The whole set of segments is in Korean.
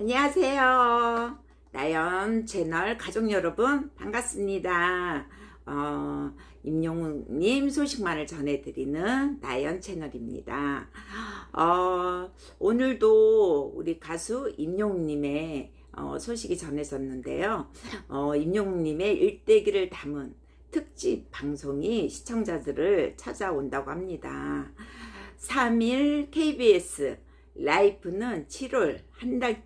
안녕하세요. 나연 채널 가족 여러분 반갑습니다. 어, 임용님 소식만을 전해드리는 나연 채널입니다. 어, 오늘도 우리 가수 임용님의 어, 소식이 전해졌는데요. 어, 임용님의 일대기를 담은 특집 방송이 시청자들을 찾아온다고 합니다. 3일 KBS 라이프는 7월 한 달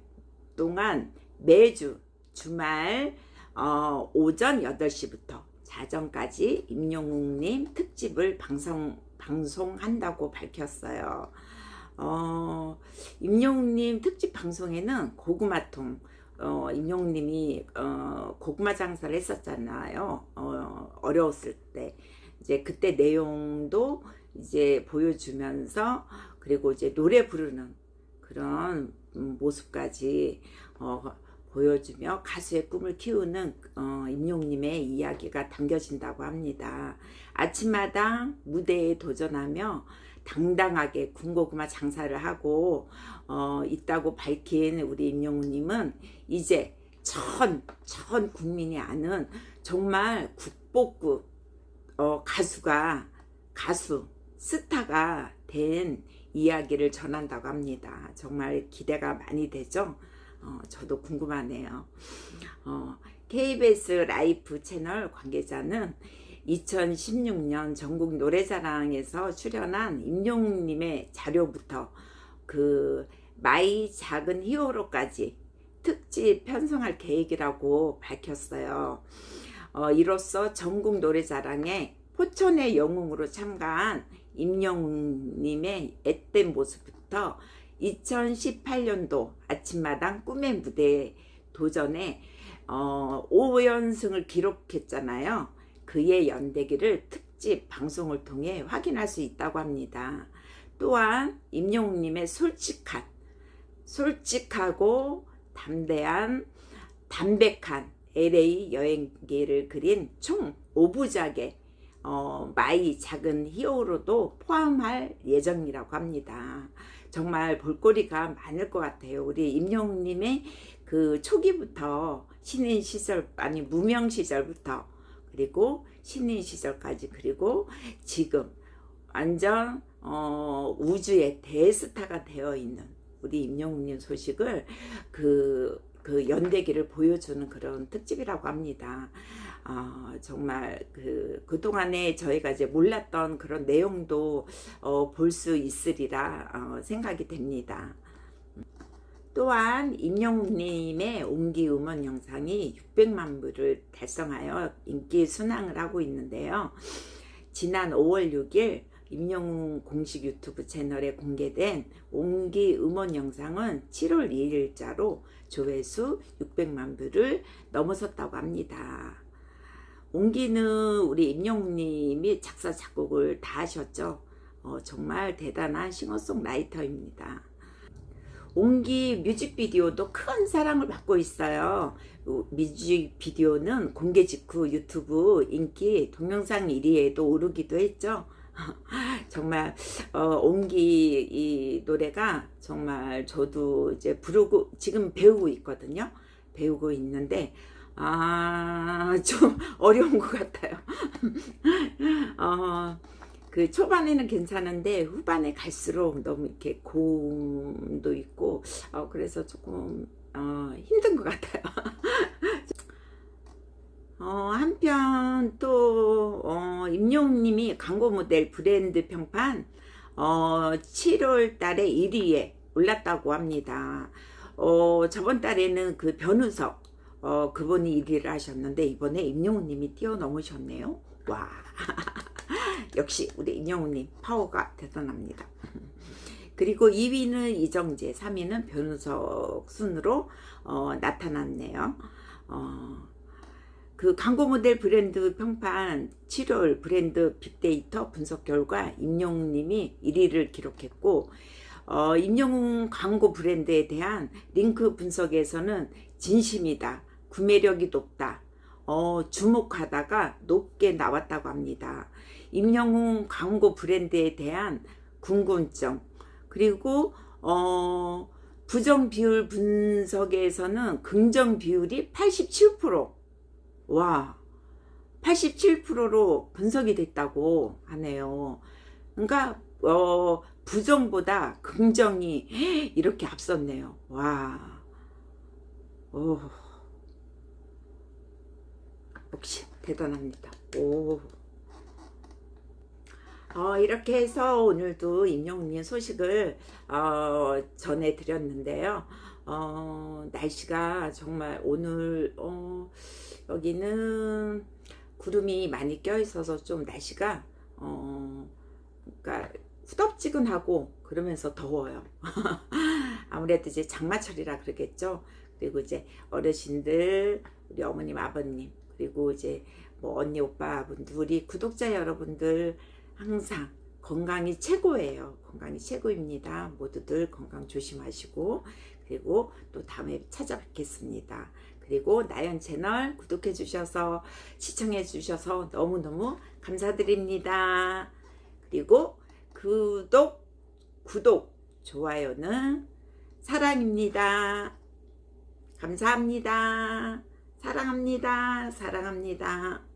동안 매주 주말 어, 오전 8시부터 자정까지 임영웅님 특집을 방송, 방송한다고 밝혔어요. 어, 임영웅님 특집 방송에는 고구마통, 어, 임영웅님이 어, 고구마 장사를 했었잖아요. 어, 어려웠을 때. 이제 그때 내용도 이제 보여주면서 그리고 이제 노래 부르는 그런 음, 모습까지 어, 보여주며 가수의 꿈을 키우는 어, 임용님의 이야기가 담겨진다고 합니다. 아침마당 무대에 도전하며 당당하게 군고구마 장사를 하고 어, 있다고 밝힌 우리 임용님은 이제 전, 전 국민이 아는 정말 국보급 어, 가수가 가수 스타가 된 이야기를 전한다고 합니다. 정말 기대가 많이 되죠? 어, 저도 궁금하네요. 어, KBS 라이프 채널 관계자는 2016년 전국 노래자랑에서 출연한 임용님의 자료부터 그 마이 작은 히어로까지 특집 편성할 계획이라고 밝혔어요. 어, 이로써 전국 노래자랑에 포천의 영웅으로 참가한 임영웅님의 앳된 모습부터 2018년도 아침마당 꿈의 무대에 도전에 어, 5연승을 기록했잖아요. 그의 연대기를 특집 방송을 통해 확인할 수 있다고 합니다. 또한 임영웅님의 솔직한, 솔직하고 담대한, 담백한 LA 여행기를 그린 총 5부작의 어, 마이 작은 히어로도 포함할 예정이라고 합니다. 정말 볼거리가 많을 것 같아요. 우리 임영웅님의 그 초기부터 신인 시절 아니 무명 시절부터 그리고 신인 시절까지 그리고 지금 완전 어, 우주의 대스타가 되어 있는 우리 임영웅님 소식을 그, 그 연대기를 보여주는 그런 특집이라고 합니다. 어, 정말 그, 그동안에 저희가 이제 몰랐던 그런 내용도 어, 볼 수 있으리라 어, 생각이 됩니다. 또한 임영웅님의 옹기 음원 영상이 600만 부를 달성하여 인기 순항을 하고 있는데요. 지난 5월 6일 임영웅 공식 유튜브 채널에 공개된 옹기 음원 영상은 7월 2일자로 조회수 600만 부를 넘어섰다고 합니다. 옹기는 우리 임영웅님이 작사 작곡을 다 하셨죠. 어, 정말 대단한 싱어송라이터입니다. 옹기 뮤직비디오도 큰 사랑을 받고 있어요. 뮤직비디오는 공개 직후 유튜브 인기 동영상 1위에도 오르기도 했죠. 정말 어, 옹기 이 노래가 정말 저도 이제 부르고 지금 배우고 있거든요. 배우고 있는데 아, 좀 어려운 것 같아요. 어, 그 초반에는 괜찮은데 후반에 갈수록 너무 이렇게 고음도 있고 어, 그래서 조금 어, 힘든 것 같아요. 어, 한편 또 어, 임용님이 광고 모델 브랜드 평판 어, 7월 달에 1위에 올랐다고 합니다. 어, 저번 달에는 그 변우석 어, 그분이 1위를 하셨는데 이번에 임영웅님이 뛰어넘으셨네요. 와 역시 우리 임영웅님 파워가 대단합니다. 그리고 2위는 이정재, 3위는 변우석 순으로 어, 나타났네요. 어, 그 광고 모델 브랜드 평판 7월 브랜드 빅데이터 분석 결과 임영웅님이 1위를 기록했고 어, 임영웅 광고 브랜드에 대한 링크 분석에서는 진심이다. 구매력이 높다. 어, 주목하다가 높게 나왔다고 합니다. 임영웅 광고 브랜드에 대한 궁금증 그리고 어, 부정 비율 분석에서는 긍정 비율이 87%. 와, 87%로 분석이 됐다고 하네요. 그러니까 어, 부정보다 긍정이 이렇게 앞섰네요. 와, 오, 역시 대단합니다. 오. 어, 이렇게 해서 오늘도 임영웅님 소식을 어, 전해드렸는데요. 어, 날씨가 정말 오늘 어, 여기는 구름이 많이 껴 있어서 좀 날씨가 어, 그러니까 후덥지근하고 그러면서 더워요. 아무래도 이제 장마철이라 그러겠죠. 그리고 이제 어르신들, 우리 어머님, 아버님, 그리고 이제 뭐 언니, 오빠분들, 우리 구독자 여러분들 항상 건강이 최고예요. 건강이 최고입니다. 모두들 건강 조심하시고 그리고 또 다음에 찾아뵙겠습니다. 그리고 나연 채널 구독해 주셔서 시청해 주셔서 너무너무 감사드립니다. 그리고 구독 구독 좋아요는 사랑입니다. 감사합니다. 사랑합니다. 사랑합니다.